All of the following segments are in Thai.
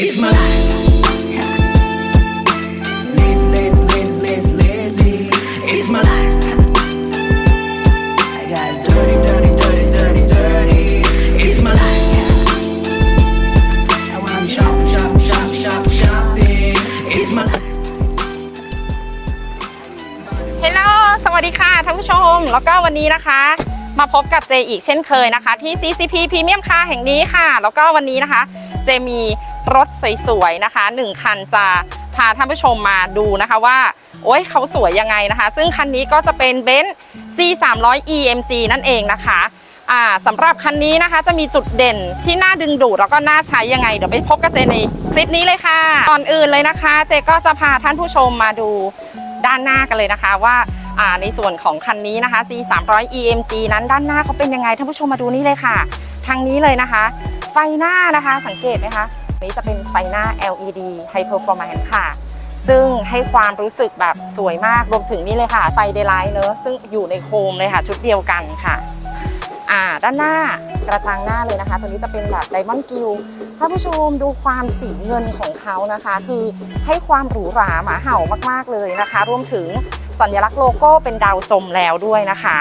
It's my life. Lazy, lazy, lazy, lazy, lazy. It's my life. I got dirty, dirty, dirty, dirty, dirty. It's my life. I wanna be shopping, shopping, shopping, shopping, shopping. It's my life. เฮลโลสวัสดีค่ะท่านผู้ชม แล้วก็วันนี้นะคะ มาพบกับเจอีกเช่นเคยนะคะ ที่ CCP Premium Car แห่งนี้ค่ะ แล้วก็วันนี้นะคะ เจมี รถสวยๆนะคะหนึ่งคันจะพาท่านผู้ชมมาดูนะคะว่าโอ้ยเขาสวยยังไงนะคะ ซึ่งคันนี้ก็จะเป็นเบนซ์ C 3 0 0 EMG นั่นเองนะคะสำหรับคันนี้นะคะจะมีจุดเด่นที่น่าดึงดูดแล้วก็น่าใช้ยังไง เดี๋ยวไปพบกับเจในคลิปนี้เลยค่ะก่อนอื่นเลยนะคะ เจก็จะพาท่านผู้ชมมาดูด้านหน้ากันเลยนะคะว่าอ่าในส่วนของคันนี้นะคะ C 3 0 0 EMG นั้นด้านหน้าเขาเป็นยังไงท่านผู้ชมมาดูนี่เลยค่ะ ทางนี้เลยนะคะ ไฟหน้านะคะสังเกตไหมคะ นี้จะเป็นไฟหน้า LED High Performance ค่ะ ซึ่งให้ความรู้สึกแบบสวยมาก รวมถึงนี่เลยค่ะ ไฟเดย์ไลท์เนอะซึ่งอยู่ในโคมเลยค่ะ ชุดเดียวกันค่ะอ่าด้านหน้ากระจังหน้าเลยนะคะ ตัวนี้จะเป็นแบบไดมอนด์กิลท่าผู้ชมดูความสีเงินของเขานะคะ คือให้ความหรูหราหมาเห่ามากๆเลยนะคะ รวมถึงสัญลักษณ์โลโก้เป็นดาวจมแล้วด้วยนะคะ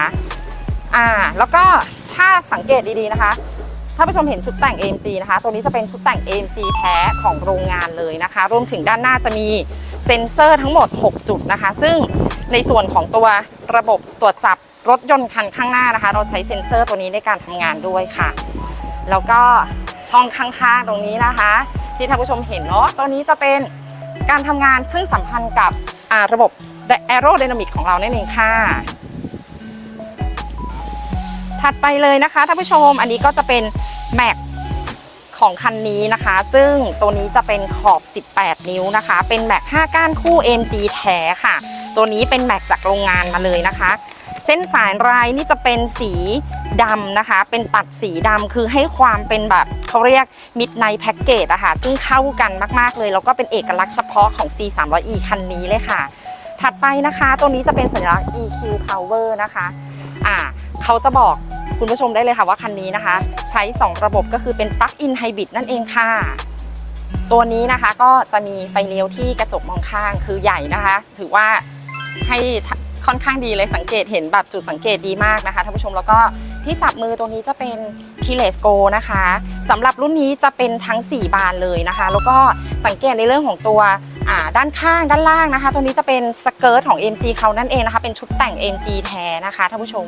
อ่าแล้วก็ถ้าสังเกตดีๆนะคะ ท่านผู้ชมเห็นชุดแต่ง AMG นะคะ ตัวนี้จะเป็นชุดแต่ง AMG แท้ของโรงงานเลยนะคะ รวมถึงด้านหน้าจะมีเซ็นเซอร์ทั้งหมด 6 จุดนะคะ ซึ่งในส่วนของตัวระบบตรวจจับรถยนต์คันข้างหน้านะคะ เราใช้เซ็นเซอร์ตัวนี้ในการทำงานด้วยค่ะ แล้วก็ช่องข้างๆตรงนี้นะคะ ที่ท่านผู้ชมเห็นเนาะตัวนี้จะเป็นการทำงานซึ่งสัมพันธ์กับระบบ aerodynamic ของเรานั่นเองค่ะ ถัดไปเลยนะคะท่านผู้ชมอันนี้ก็จะเป็นแม็กของคันนี้นะคะ ซึ่งตัวนี้จะเป็นขอบ 18 นิ้วนะคะ เป็นแม็ก5ก้านคู่ MG แท้ค่ะ ตัวนี้เป็นแม็กจากโรงงานมาเลยนะคะ เส้นสายลายนี่จะเป็นสีดำนะคะ เป็นตัดสีดำคือให้ความเป็นแบบเขาเรียก Midnight Package อะค่ะ ซึ่งเข้ากันมากๆเลย แล้วก็เป็นเอกลักษณ์เฉพาะของ C 3 0 0 E คันนี้เลยค่ะ ถัดไปนะคะ ตัวนี้จะเป็นสัญลักษณ์ EQ Power นะคะ อ่า เขาจะบอกคุณผู้ชมได้เลยค่ะว่าคันนี้นะคะ ใช้ 2 ระบบก็คือเป็น Plug-in Hybrid นั่นเองค่ะตัวนี้นะคะก็จะมีไฟเลี้ยวที่กระจกมองข้างคือใหญ่นะคะ ถือว่าให้ค่อนข้างดีเลยสังเกตเห็นแบบจุดสังเกตดีมากนะคะท่านผู้ชมแล้วก็ที่จับมือตัวนี้จะเป็น p i l e s Go นะคะสำหรับรุ่นนี้จะเป็นทั้ง 4 บานเลยนะคะ แล้วก็สังเกตในเรื่องของตัวด้านข้างด้านล่างนะคะ ตัวนี้จะเป็นสเกิร์ตของ MG เขานั่นเองนะคะ เป็นชุดแต่ง MG แท้นะคะท่านผู้ชม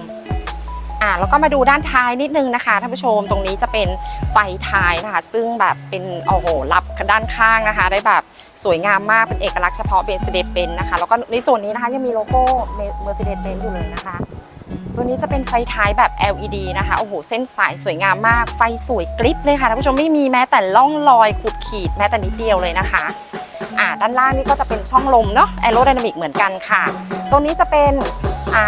อ่าแล้วก็มาดูด้านท้ายนิดนึงนะคะท่านผู้ชมตรงนี้จะเป็นไฟท้ายนะคะ ซึ่งแบบเป็นโอ้โหรับด้านข้างนะคะ ได้แบบสวยงามมากเป็นเอกลักษณ์เฉพาะ Mercedes-Benz นะคะ แล้วก็ในส่วนนี้นะคะยังมีโลโก้ Mercedes-Benz อยู่เลยนะคะตัวนี้จะเป็นไฟท้ายแบบ LED นะคะ โอ้โห เส้นสายสวยงามมาก ไฟสวยกริบเลยค่ะท่านผู้ชมไม่มีแม้แต่ล่องรอยขูดขีดแม้แต่นิดเดียวเลยนะคะ อ่า ด้านล่างนี่ก็จะเป็นช่องลมเนาะ แอโร d y นามิกเหมือนกันค่ะตรงนี้จะเป็น อ่า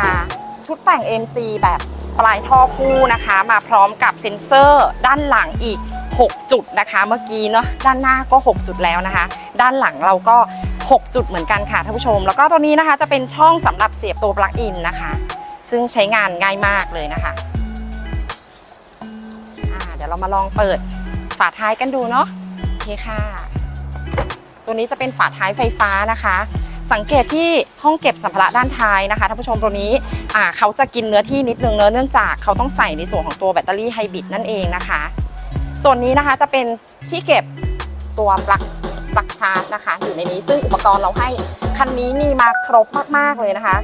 ชุดแต่ง MG แบบ ปลายท่อคู่นะคะ มาพร้อมกับเซ็นเซอร์ด้านหลังอีก 6 จุดนะคะ เมื่อกี้เนาะด้านหน้าก็ 6 จุดแล้วนะคะ ด้านหลังเราก็ 6 จุดเหมือนกันค่ะท่านผู้ชม แล้วก็ตัวนี้นะคะจะเป็นช่องสำหรับเสียบตัวปลั๊กอินนะคะ ซึ่งใช้งานง่ายมากเลยนะคะเดี๋ยวเรามาลองเปิดฝาท้ายกันดูเนาะโอเคค่ะ ตัวนี้จะเป็นฝาท้ายไฟฟ้านะคะ สังเกตที่ห้องเก็บสัมภาระด้านท้ายนะคะท่านผู้ชมตัวนี้เขาจะกินเนื้อที่นิดนึงเนอะเนื่องจากเขาต้องใส่ในส่วนของตัวแบตเตอรี่ไฮบริดนั่นเองนะคะ ส่วนนี้นะคะจะเป็นที่เก็บตัวปลั๊กปลั๊กชาร์จนะคะ อยู่ในนี้ซึ่งอุปกรณ์เราให้คันนี้มีมาครบมากๆเลยนะคะ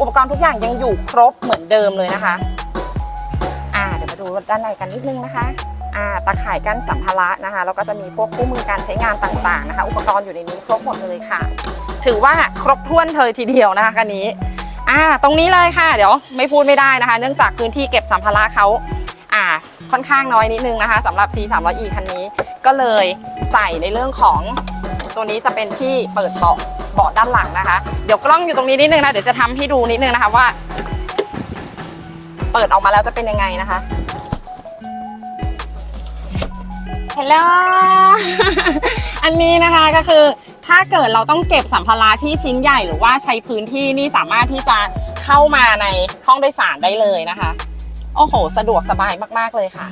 อุปกรณ์ทุกอย่างยังอยู่ครบเหมือนเดิมเลยนะคะอ่าเดี๋ยวมาดูด้านในกันนิดนึงนะคะอ่าตาข่ายกั้นสัมภาระนะคะแล้วก็จะมีพวกคู่มือการใช้งานต่างๆนะคะ อุปกรณ์อยู่ในนี้ครบหมดเลยค่ะ ถือว่าครบถ้วนเลยทีเดียวนะคะคันนี้อ่าตรงนี้เลยค่ะ เดี๋ยวไม่พูดไม่ได้นะคะ เนื่องจากพื้นที่เก็บสัมภาระเขาอ่าค่อนข้างน้อยนิดนึงนะคะสำหรับ C 3 0 0 E คันนี้ก็เลยใส่ในเรื่องของตัวนี้จะเป็นที่เปิดเบาะเบาะด้านหลังนะคะ เดี๋ยวกล้องอยู่ตรงนี้นิดนึงนะเดี๋ยวจะทำให้ดูนิดนึงนะคะว่า เปิดออกมาแล้วจะเป็นยังไงนะคะฮัลโหลอันนี้นะคะก็คือ ถ้าเกิดเราต้องเก็บสัมภาระที่ชิ้นใหญ่หรือว่าใช้พื้นที่นี่สามารถที่จะเข้ามาในห้องโดยสารได้เลยนะคะ โอ้โห สะดวกสบายมากๆเลยค่ะ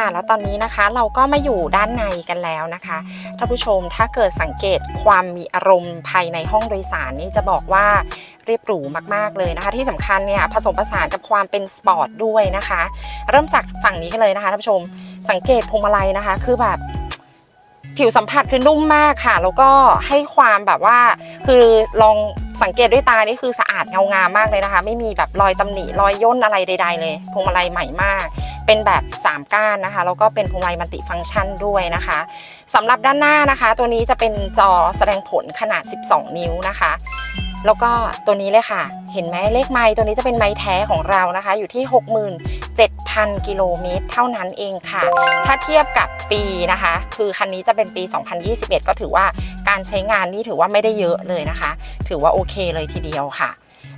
ค่ะ แล้วตอนนี้นะคะเราก็มาอยู่ด้านในกันแล้วนะคะท่านผู้ชมถ้าเกิดสังเกตความมีอารมณ์ภายในห้องโดยสารนี่จะบอกว่าเรียบหรูมากๆเลยนะคะ ที่สำคัญเนี่ยผสมผสานกับความเป็นสปอร์ตด้วยนะคะ เริ่มจากฝั่งนี้กันเลยนะคะท่านผู้ชมสังเกตพวงมาลัยนะคะ คือแบบ ผิวสัมผัสคือนุ่มมากค่ะ แล้วก็ให้ความแบบว่า คือลองสังเกตด้วยตานี่คือสะอาดเงางามมากเลยนะคะ ไม่มีแบบรอยตำหนิรอยย่นอะไรใด ๆ เลยพวงมาลัยใหม่มาก เป็นแบบ 3 ก้านนะคะแล้วก็เป็นพวงมาลัยมัลติฟังก์ชันด้วยนะคะสำหรับด้านหน้านะคะ ตัวนี้จะเป็นจอแสดงผลขนาด 12 นิ้วนะคะ แล้วก็ตัวนี้เลยค่ะ เห็นไหมเลขไม้ตัวนี้จะเป็นไม้แท้ของเรานะคะ อยู่ที่ 67,000 กิโลเมตรเท่านั้นเองค่ะ ถ้าเทียบกับปีนะคะ คือคันนี้จะเป็นปี 2021 ก็ถือว่าการใช้งานนี่ถือว่าไม่ได้เยอะเลยนะคะ ถือว่าโอเคเลยทีเดียวค่ะ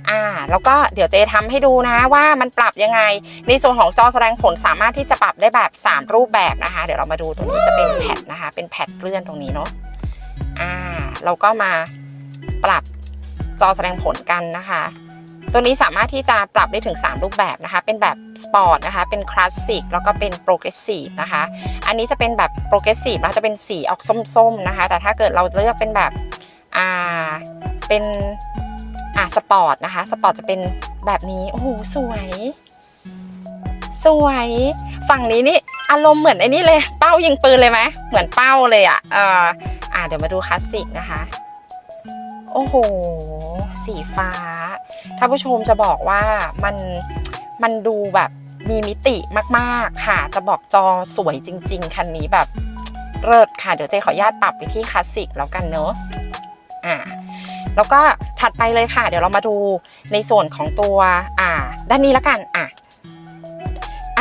อ่าแล้วก็เดี๋ยวเจทำให้ดูนะว่ามันปรับยังไง ในส่วนของจอแสดงผลสามารถที่จะปรับได้แบบ 3 รูปแบบนะคะ เดี๋ยวเรามาดูตรงนี้จะเป็นแพดนะคะ เป็นแพดเลื่อนตรงนี้เนาะอ่าเราก็มาปรับ จอแสดงผลกันนะคะ ตัวนี้สามารถที่จะปรับได้ถึง 3 รูปแบบนะคะ เป็นแบบสปอร์ตนะคะ เป็นคลาสสิกแล้วก็เป็นโปรเกรสซีฟนะคะ อันนี้จะเป็นแบบโปรเกรสซีฟนะคะจะเป็นสีออกส้มๆนะคะ แต่ถ้าเกิดเราเลือกเป็นแบบอ่าเป็นอ่าสปอร์ตนะคะ สปอร์ตจะเป็นแบบนี้โอ้โหสวย สวย ฝั่งนี้นี่อารมณ์เหมือนไอ้นี่เลย เป้ายิงปืนเลยไหมเหมือนเป้าเลยอะเอ่าอ่าเดี๋ยวมาดูคลาสสิกนะคะ โอ้โห สีฟ้าท่านผู้ชมจะบอกว่ามันมันดูแบบมีมิติมากๆค่ะ จะบอกจอสวยจริง ๆ คันนี้แบบเลิศค่ะ เดี๋ยวเจขออนุญาตปรับไปที่คลาสสิกแล้วกันเนอะอ่าแล้วก็ถัดไปเลยค่ะ เดี๋ยวเรามาดูในส่วนของตัวอ่า ด้านนี้แล้วกันอะ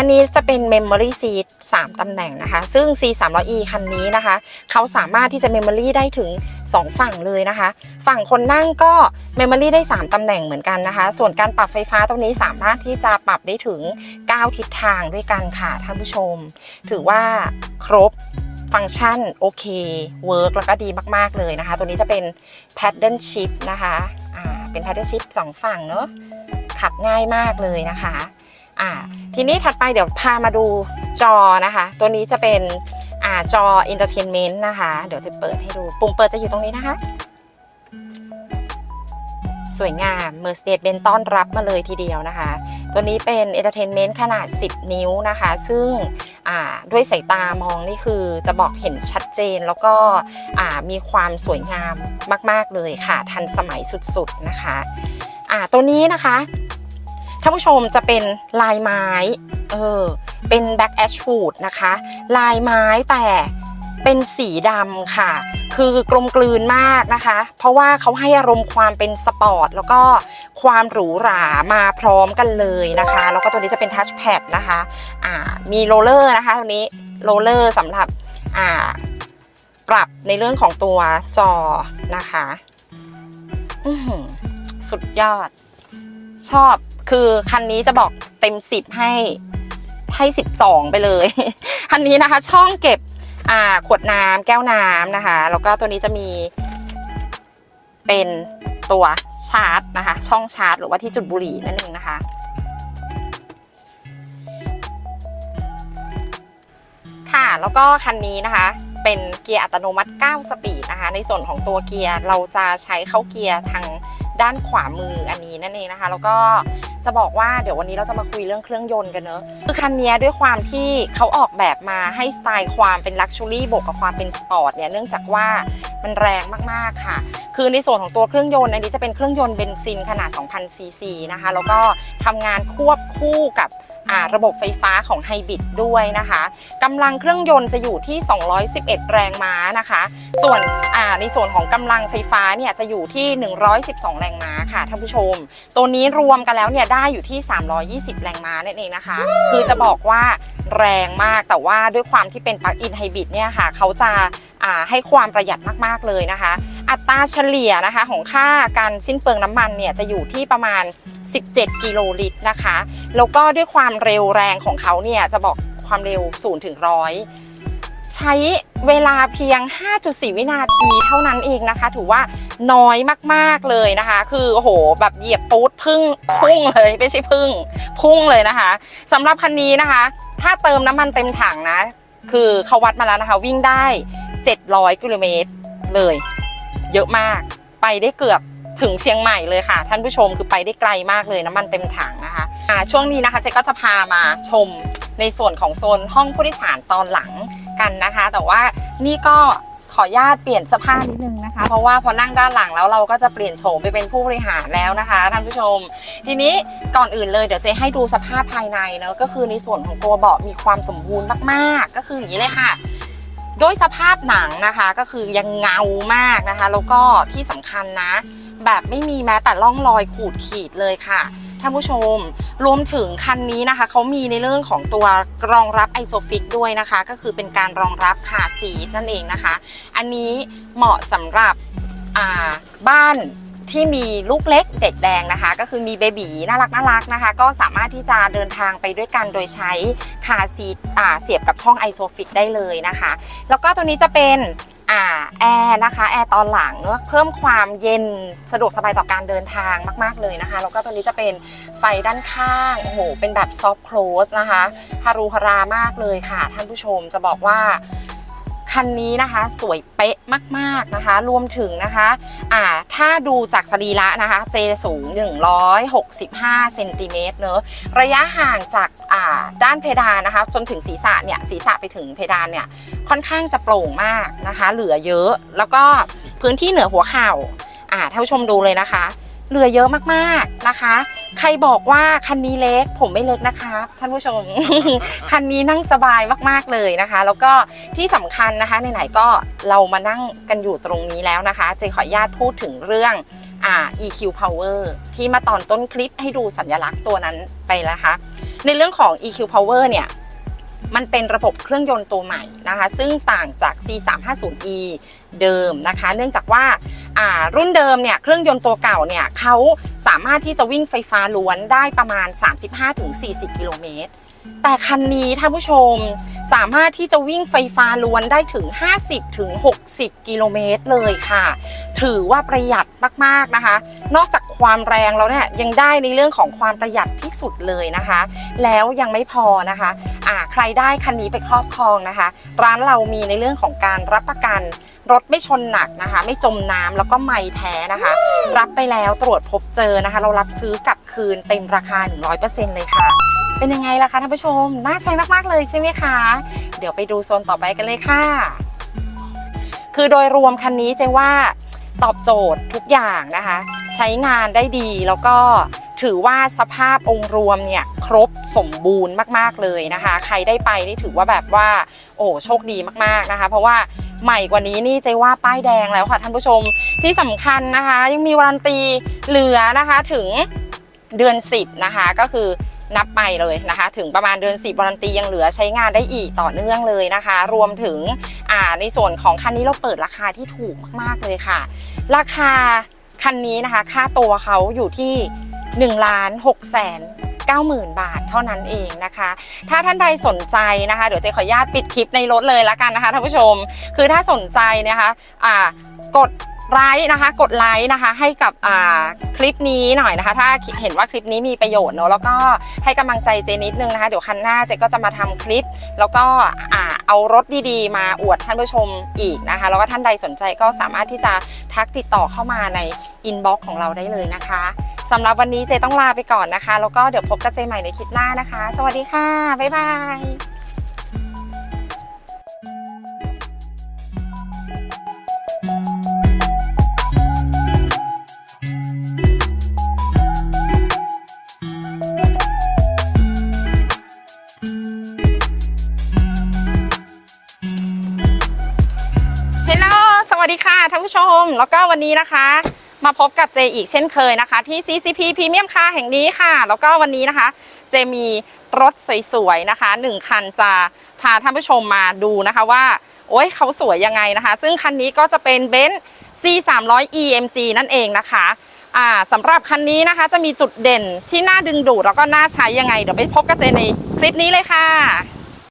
อันนี้จะเป็น Memory Seat 3ตำแหน่งนะคะ ซึ่ง C 3 0 0 E คันนี้นะคะ เขาสามารถที่จะ Memory ได้ถึง 2 ฝั่งเลยนะคะ ฝั่งคนนั่งก็ Memory ได้ 3ตำแหน่งเหมือนกันนะคะ ส่วนการปรับไฟฟ้าตรงนี้สามารถที่จะปรับได้ถึง 9 ทิศทางด้วยกันค่ะท่านผู้ชม ถือว่าครบฟังก์ชันโอเคเวิร์กแล้วก็ดีมาก ๆ เลยนะคะ ตัวนี้จะเป็น Paddle Shift นะคะ อ่า เป็น Paddle Shift 2 ฝั่งเนอะขับง่ายมากเลยนะคะ อ่าทีนี้ถัดไปเดี๋ยวพามาดูจอนะคะ ตัวนี้จะเป็นอ่าจอ Entertainment นะคะ เดี๋ยวจะเปิดให้ดูปุ่มเปิดจะอยู่ตรงนี้นะคะ สวยงาม Mercedes-Benz ต้อนรับมาเลยทีเดียวนะคะ ตัวนี้เป็น Entertainment ขนาด 10 นิ้วนะคะ ซึ่งด้วยสายตามองนี่คือจะบอกเห็นชัดเจนแล้วก็มีความสวยงามมาก ๆ เลยค่ะ ทันสมัยสุด ๆ นะคะตัวนี้นะคะ ท่านผู้ชมจะเป็นลายไม้เออเป็น Black Ashwood นะคะ ลายไม้แต่เป็นสีดำค่ะ คือกลมกลืนมากนะคะ เพราะว่าเขาให้อารมณ์ความเป็นสปอร์ต แล้วก็ความหรูหรามาพร้อมกันเลยนะคะ แล้วก็ตัวนี้จะเป็นทัชแพดนะคะอ่ามีโรลเลอร์นะคะตัวนี้โรลเลอร์สำหรับอ่าปรับในเรื่องของตัวจอนะคะอือหือสุดยอด ชอบ คือคันนี้จะบอกเต็ม 10 ให้ให้12 ไปเลย คันนี้นะคะ ช่องเก็บอ่าขวดน้ำแก้วน้ำนะคะ แล้วก็ตัวนี้จะมีเป็นตัวชาร์จนะคะ ช่องชาร์จ หรือว่าที่จุดบุหรี่นั่นเองนะคะค่ะแล้วก็คันนี้นะคะเป็นเกียร์อัตโนมัติ 9 สปีดนะคะ ในส่วนของตัวเกียร์เราจะใช้เข้าเกียร์ทาง ด้านขวามืออันนี้นั่นเองนะคะ แล้วก็จะบอกว่าเดี๋ยววันนี้เราจะมาคุยเรื่องเครื่องยนต์กันเนอะคือคันนี้ด้วยความที่เขาออกแบบมาให้สไตล์ความเป็นลักชัวรี่บวกกับความเป็นสปอร์ตเนี่ยเนื่องจากว่ามันแรงมากๆค่ะ คือในส่วนของตัวเครื่องยนต์อันนี้จะเป็นเครื่องยนต์เบนซินขนาด 2,000ซีซีนะคะแล้วก็ทำงานควบคู่กับ ระบบไฟฟ้าของไฮบริดด้วยนะคะกำลังเครื่องยนต์จะอยู่ที่ 211 แรงม้านะคะ ส่วนในส่วนของกำลังไฟฟ้าเนี่ยจะอยู่ที่ 112 แรงม้าค่ะท่านผู้ชม ตัวนี้รวมกันแล้วเนี่ยได้อยู่ที่ 320 แรงม้านั่นเองนะคะ คือจะบอกว่าแรงมากแต่ว่าด้วยความที่เป็นปลั๊กอินไฮบริดเนี่ยค่ะเขาจะให้ความประหยัดมากๆเลยนะคะ อัตราเฉลี่ยนะคะของค่าการสิ้นเปลืองน้ำมันเนี่ยจะอยู่ที่ประมาณ 17 กิโลลิตรนะคะ แล้วก็ด้วยความเร็วแรงของเขาเนี่ยจะบอกความเร็ว0ถึง100ใช้เวลาเพียง 5.4 วินาทีเท่านั้นเองนะคะ ถือว่าน้อยมากๆเลยนะคะ คือโอ้โหแบบเหยียบตูดพึ่งพุ่งเลยไม่ใช่พึ่งพุ่งเลยนะคะสำหรับคันนี้นะคะ ถ้าเติมน้ำมันเต็มถังนะ คือเขาวัดมาแล้วนะคะ วิ่งได้ 700 กิโลเมตรเลย เยอะมาก ไปได้เกือบถึงเชียงใหม่เลยค่ะ ท่านผู้ชมคือไปได้ไกลมากเลยน้ำมันเต็มถังนะคะอ่าช่วงนี้นะคะเจ๊ก็จะพามาชมในส่วนของโซนห้องผู้โดยสารตอนหลังกันนะคะ แต่ว่านี่ก็ขออนุญาตเปลี่ยนเสภาพนิดนึงนะคะ เพราะว่าพอนั่งด้านหลังแล้วเราก็จะเปลี่ยนโฉมไปเป็นผู้บริหารแล้วนะคะท่านผู้ชม ทีนี้ก่อนอื่นเลยเดี๋ยวเจ๊ให้ดูสภาพภายในเนอะก็คือในส่วนของตัวเบาะมีความสมบูรณ์มากๆ ก็คืออย่างนี้เลยค่ะ ด้วยสภาพหนังนะคะก็คือยังเงามากนะคะ แล้วก็ที่สำคัญนะ แบบไม่มีแม้แต่ร่องรอยขูดขีดเลยค่ะท่านผู้ชม รวมถึงคันนี้นะคะ เขามีในเรื่องของตัวรองรับไอโซฟิกด้วยนะคะ ก็คือเป็นการรองรับคาซีนั่นเองนะคะ อันนี้เหมาะสำหรับบ้าน ที่มีลูกเล็กเด็กแดงนะคะ ก็คือมีเบบีน่ารักน่ารักนะคะ ก็สามารถที่จะเดินทางไปด้วยกันโดยใช้คาซีเสียบกับช่องไอโซฟิกได้เลยนะคะ แล้วก็ตัวนี้จะเป็นอแอร์นะคะแอร์ตอนหลังเนอะเพิ่มความเย็นสะดวกสบายต่อการเดินทางมาก ๆ เลยนะคะ แล้วก็ตัวนี้จะเป็นไฟด้านข้างโอ้โหเป็นแบบซอฟ t ์ l ค s สนะคะฮารูฮารามากเลยค่ะ ท่านผู้ชมจะบอกว่า คันนี้นะคะ สวยเป๊ะมากๆนะคะ รวมถึงนะคะอ่าถ้าดูจากสรีระนะคะ เจสูง 165เซนติเมตรเนอะระยะห่างจากอ่าด้านเพดานนะคะ จนถึงศีรษะเนี่ยศีรษะไปถึงเพดานเนี่ยค่อนข้างจะโปร่งมากนะคะ เหลือเยอะแล้วก็พื้นที่เหนือหัวเข่าอ่าท่านผู้ชมดูเลยนะคะ เหลือเยอะมากๆนะคะ ใครบอกว่าคันนี้เล็กผมไม่เล็กนะคะท่านผู้ชม คันนี้นั่งสบายมากๆเลยนะคะ แล้วก็ที่สำคัญนะคะไหนๆก็เรามานั่งกันอยู่ตรงนี้แล้วนะคะเจขออนุญาตพูดถึงเรื่องอ่า EQ Power ที่มาตอนต้นคลิปให้ดูสัญลักษณ์ตัวนั้นไปแล้วนะคะ ในเรื่องของ EQ Power เนี่ย มันเป็นระบบเครื่องยนต์ตัวใหม่นะคะ ซึ่งต่างจาก C350E เดิมนะคะ เนื่องจากว่ารุ่นเดิมเนี่ยเครื่องยนต์ตัวเก่าเนี่ยเขาสามารถที่จะวิ่งไฟฟ้าล้วนได้ประมาณ 35-40 กิโลเมตร แต่คันนี้ท่านผู้ชมสามารถที่จะวิ่งไฟฟ้าล้วนได้ถึง 50-60 กิโลเมตรเลยค่ะ ถือว่าประหยัดมากๆนะคะ นอกจากความแรงแล้วเนี่ยยังได้ในเรื่องของความประหยัดที่สุดเลยนะคะ แล้วยังไม่พอนะคะอ่าใครได้คันนี้ไปครอบครองนะคะ ร้านเรามีในเรื่องของการรับประกัน รถไม่ชนหนักนะคะ ไม่จมน้ำแล้วก็ไม่แท้นะคะ รับไปแล้วตรวจพบเจอนะคะ เรารับซื้อกลับคืนเต็มราคา 100%เลยค่ะ เป็นยังไงล่ะคะท่านผู้ชม น่าใช้มากๆเลยใช่ไหมคะ เดี๋ยวไปดูโซนต่อไปกันเลยค่ะ คือโดยรวมคันนี้เจว่าตอบโจทย์ทุกอย่างนะคะ ใช้งานได้ดีแล้วก็ถือว่าสภาพองค์รวมเนี่ยครบสมบูรณ์มากๆเลยนะคะ ใครได้ไปนี่ถือว่าแบบว่า โอ้โชคดีมากๆนะคะ เพราะว่าใหม่กว่านี้นี่เจว่าป้ายแดงแล้วค่ะท่านผู้ชมที่สำคัญนะคะ ยังมีวารันตีเหลือนะคะถึงเดือน 10 นะคะ ก็คือ นับไปเลยนะคะ ถึงประมาณเดือน10วารันตียังเหลือใช้งานได้อีกต่อเนื่องเลยนะคะ รวมถึงในส่วนของคันนี้เราเปิดราคาที่ถูกมากๆเลยค่ะ ราคาคันนี้นะคะ ค่าตัวเขาอยู่ที่1ล้าน6แสน90,000 บาทเท่านั้นเองนะคะ ถ้าท่านใดสนใจนะคะ เดี๋ยวเจขออนุญาตปิดคลิปในรถเลยละกันนะคะท่านผู้ชม คือถ้าสนใจนะคะ อ่ากด ไลค์นะคะ กดไลค์นะคะ ให้กับอ่าคลิปนี้หน่อยนะคะ ถ้าเห็นว่าคลิปนี้มีประโยชน์เนอะแล้วก็ให้กำลังใจเจนิดนึงนะคะ เดี๋ยวคันหน้าเจก็จะมาทำคลิป แล้วก็อ่าเอารถดีๆ มาอวดท่านผู้ชมอีกนะคะ แล้วก็ท่านใดสนใจก็สามารถที่จะทักติดต่อเข้ามาในอินบ็อกซ์ของเราได้เลยนะคะสำหรับวันนี้เจต้องลาไปก่อนนะคะ แล้วก็เดี๋ยวพบกับเจใหม่ในคลิปหน้านะคะ สวัสดีค่ะ บ๊ายบาย ฮลโลสวัสดีค่ะท่านผู้ชม แล้วก็วันนี้นะคะ มาพบกับเจอีกเช่นเคยนะคะ ที่ CCP Premium Car แห่งนี้ค่ะ แล้วก็วันนี้นะคะ เจมีรถสวยๆนะคะหนึ่งคันจะพาท่านผู้ชมมาดูนะคะว่า โอ้ยเขาสวยยังไงนะคะ ซึ่งคันนี้ก็จะเป็นเบนซ์ C 3 0 0 EMG นั่นเองนะคะอ่าสำหรับคันนี้นะคะจะมีจุดเด่นที่น่าดึงดูดแล้วก็น่าใช้ยังไง เดี๋ยวไปพบกับเจในคลิปนี้เลยค่ะ